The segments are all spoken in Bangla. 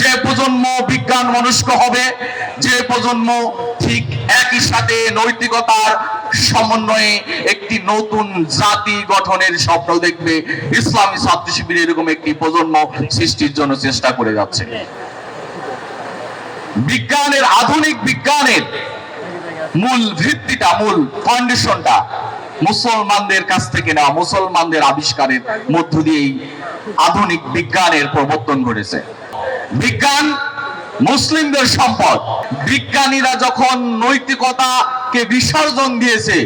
যে প্রজন্ম বিজ্ঞান মনস্ক হবে, যে প্রজন্ম ঠিক একই সাথে নৈতিকতার সমন্বয়ে একটি নতুন জাতি গঠনের স্বপ্ন দেখবে। ইসলামী ছাত্র শিবির এরকম একটি প্রজন্ম সৃষ্টির জন্য চেষ্টা করে যাচ্ছে। বিজ্ঞানের, আধুনিক বিজ্ঞানের মূল ভিত্তিটা, মূল ফাউন্ডেশনটা মুসলমানদের কাছ থেকে নেওয়া, মুসলমানদের আবিষ্কারের মধ্য দিয়েই আধুনিক বিজ্ঞানের প্রবর্তন ঘটেছে। বিজ্ঞান, মুসলিমদের সম্পদ। বিজ্ঞানীরা যখন নৈতিকতাকে বিসর্জন দিয়েছে,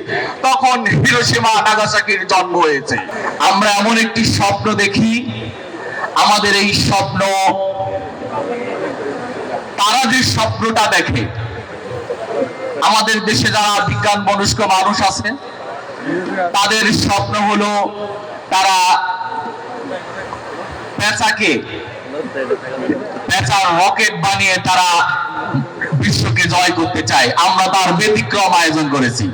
তখন হিরোসীমা নাগাসাকির জন্ম হয়েছে। আমরা এমন একটি স্বপ্ন দেখি, আমাদের এই স্বপ্ন তারা যে স্বপ্নটা দেখে, আমাদের দেশে যারা বিজ্ঞান মনস্ক মানুষ আছে, তাদের স্বপ্ন হলো তারা পেঁচাকে পেঁচার রকেট বানিয়ে তারা বিশ্বকে জয় করতে চায়। আমরা তার ব্যতিক্রম আয়োজন করেছি।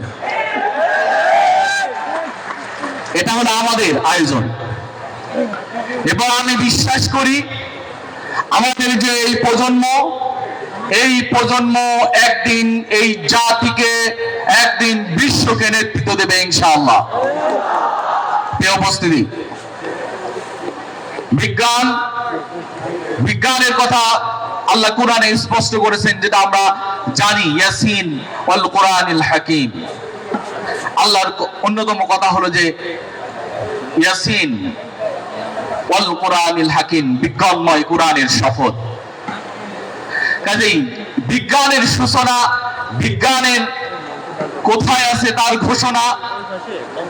এটা হলো আমাদের আয়োজন। এবং আমি বিশ্বাস করি, আমাদের যে এই প্রজন্ম এই প্রজন্ম একদিন এই জাতিকে, একদিন বিশ্বকে নেতৃত্ব দেবে ইনশাআল্লাহ। উপস্থিতি? বিজ্ঞান বিজ্ঞানের কথা আল্লাহ কোরআনে স্পষ্ট করেছেন, যেটা আমরা জানি, ইয়াসিন ওয়াল কোরআনিল হাকিম। আল্লাহর অন্যতম কথা হলো যে, ইয়াসিন ওয়াল কোরআনিল হাকিম, বিজ্ঞানময় কোরআনের শপথ। কাজেই বিজ্ঞানের সূচনা, বিজ্ঞানের কোথায় আছে তার ঘোষণা,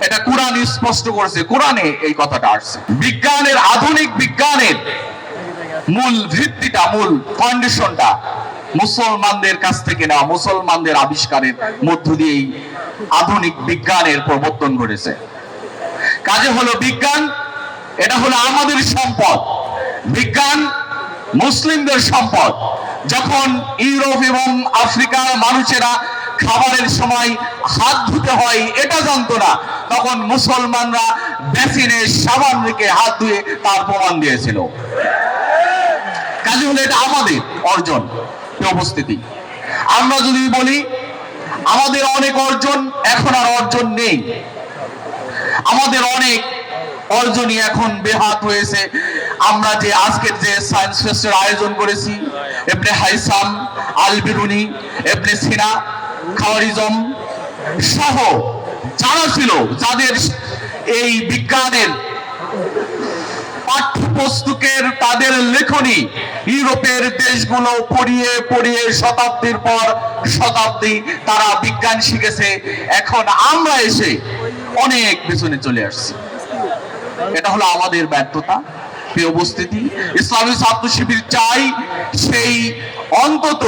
এটা কোরআন স্পষ্ট করেছে। কোরআনে এই কথাটা আসছে। বিজ্ঞানের, আধুনিক বিজ্ঞানের মূল ভিত্তিটা, মূল ফাউন্ডেশনটা মুসলমানদের কাছ থেকে নেওয়া, মুসলমানদের আবিষ্কারের মধ্য দিয়েই আধুনিক বিজ্ঞানের প্রবর্তন ঘটেছে। কাজে হলো বিজ্ঞান, এটা হলো আমাদের সম্পদ। বিজ্ঞান মুসলিমদের সম্পদ। যখন ইউরোপ এবং আফ্রিকার মানুষেরা খাবারের সময় হাত ধুতে হয়, এটা জানতো না। তখন মুসলমানরা বেসিনে সাবান রেখে হাত ধুয়ে তার প্রমাণ দিয়েছিল। কাজে হলো এটা আমাদের অর্জন উপস্থিতি। আমরা যদি বলি, আমাদের অনেক অর্জন এখন আর অর্জন নেই। আমাদের অনেক অর্জনই এখন বেহাত হয়েছে। আমরা যে আজকের যে সায়েন্স ফেস্টের আয়োজন করেছি এমনি হাইসাম আলবিরুনি এমনি সিনা, খাওয়ারিজম সহ যারা ছিল, যাদের এই বিজ্ঞানের পাঠ্যপুস্তকের তাদের লেখনী ইউরোপের দেশগুলো পড়িয়ে পড়িয়ে শতাব্দীর পর শতাব্দী তারা বিজ্ঞান শিখেছে। এখন আমরা এসে অনেক পেছনে চলে আসছি। এটা হলো আমাদের ব্যর্থতা। প্রিয় উপস্থিতি, ইসলামী ছাত্র শিবির চাই, সেই অন্তত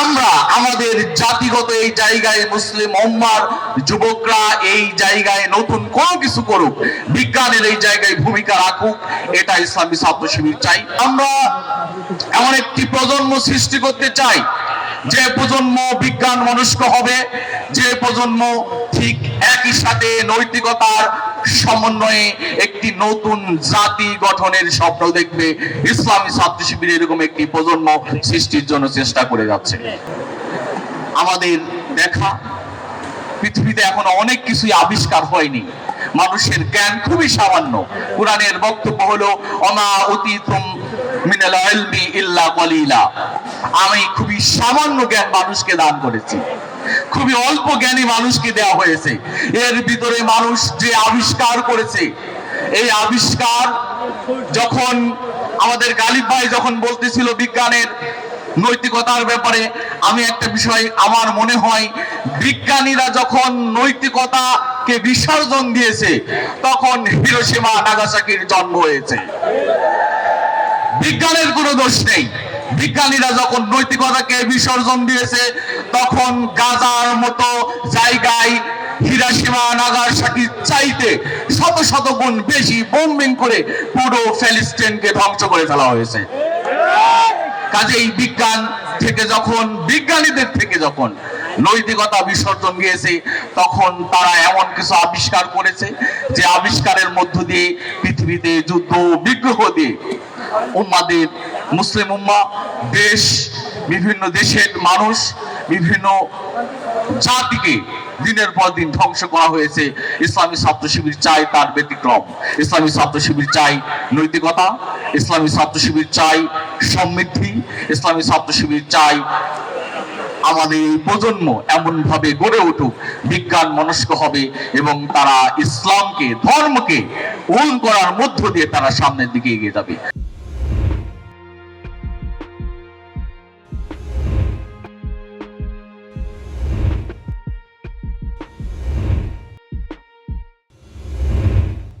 আমরা আমাদের জাতিগত এই জায়গায় মুসলিম উম্মার যুবকরা এই জায়গায় নতুন কোনো কিছু করুক, বিজ্ঞানের এই জায়গায় ভূমিকা রাখুক, এটা ইসলামী ছাত্র শিবির চাই। আমরা এমন একটি প্রজন্ম সৃষ্টি করতে চাই, যে প্রজন্ম বিজ্ঞান মনস্ক হবে, যে প্রজন্ম ঠিক একই সাথে নৈতিকতার সমন্বয়ে একটি নতুন জাতি গঠনের স্বপ্ন দেখবে। ইসলামী ছাত্র শিবির এরকম একটি প্রজন্ম সৃষ্টির জন্য চেষ্টা করে যাচ্ছে। আমাদের দেখা, পৃথিবীতে এখন অনেক কিছুই আবিষ্কার হয়নি। মানুষের জ্ঞান খুবই সামান্য। কোরআনের বক্তব্য হলো অমা অতীতুম মিনাল আমি খুবই সামান্য জ্ঞান মানুষকে দান করেছি। খুবই অল্প জ্ঞানী মানুষকে দেওয়া হয়েছে। এর ভিতরে মানুষ যে আবিষ্কার করেছে, এই আবিষ্কার যখন আমাদের গালিব ভাই যখন বলতেছিল বিজ্ঞানের নৈতিকতার ব্যাপারে, আমি একটা বিষয়, আমার মনে হয় বিজ্ঞানীরা যখন নৈতিকতাকে বিসর্জন দিয়েছে, তখন হিরোসীমা নাগাসাকির জন্ম হয়েছে। বিজ্ঞানের কোনো দোষ নেই। বিজ্ঞানীরা যখন নৈতিকতাকে বিসর্জন দিয়েছে তখন গাজার মতো জায়গায় হিরাসীমা নাগাসাকি চাইতে শত শত গুণ বেশি বোম্বিং করে পুরো ফ্যালিস্টাইনকে ধ্বংস করে ফেলা হয়েছে। কাজেই বিজ্ঞান থেকে যখন, বিজ্ঞানীদের থেকে যখন নৈতিকতা বিসর্জন গিয়েছে, তখন তারা এমন কিছু আবিষ্কার করেছে যে আবিষ্কারের মধ্য দিয়ে পৃথিবীতে যুদ্ধ, বিগ্রহ দিয়ে উম্মাদের, মুসলিম উম্মা, দেশ, বিভিন্ন দেশের মানুষ বিভিন্ন জাতিকে দিনের পর দিন ধ্বংস করা হয়েছে। ইসলামী ছাত্র শিবির চাই তার ব্যতিক্রম। ইসলামী ছাত্র শিবির চাই নৈতিকতা। ইসলামী ছাত্র শিবির চাই সমৃদ্ধি। ইসলামী ছাত্র শিবির চাই আমাদের এই প্রজন্ম এমন ভাবে গড়ে উঠুক, বিজ্ঞান মনস্ক হবে এবং তারা ইসলামকে, ধর্মকে উল করার মধ্য দিয়ে তারা সামনের দিকে এগিয়ে যাবে।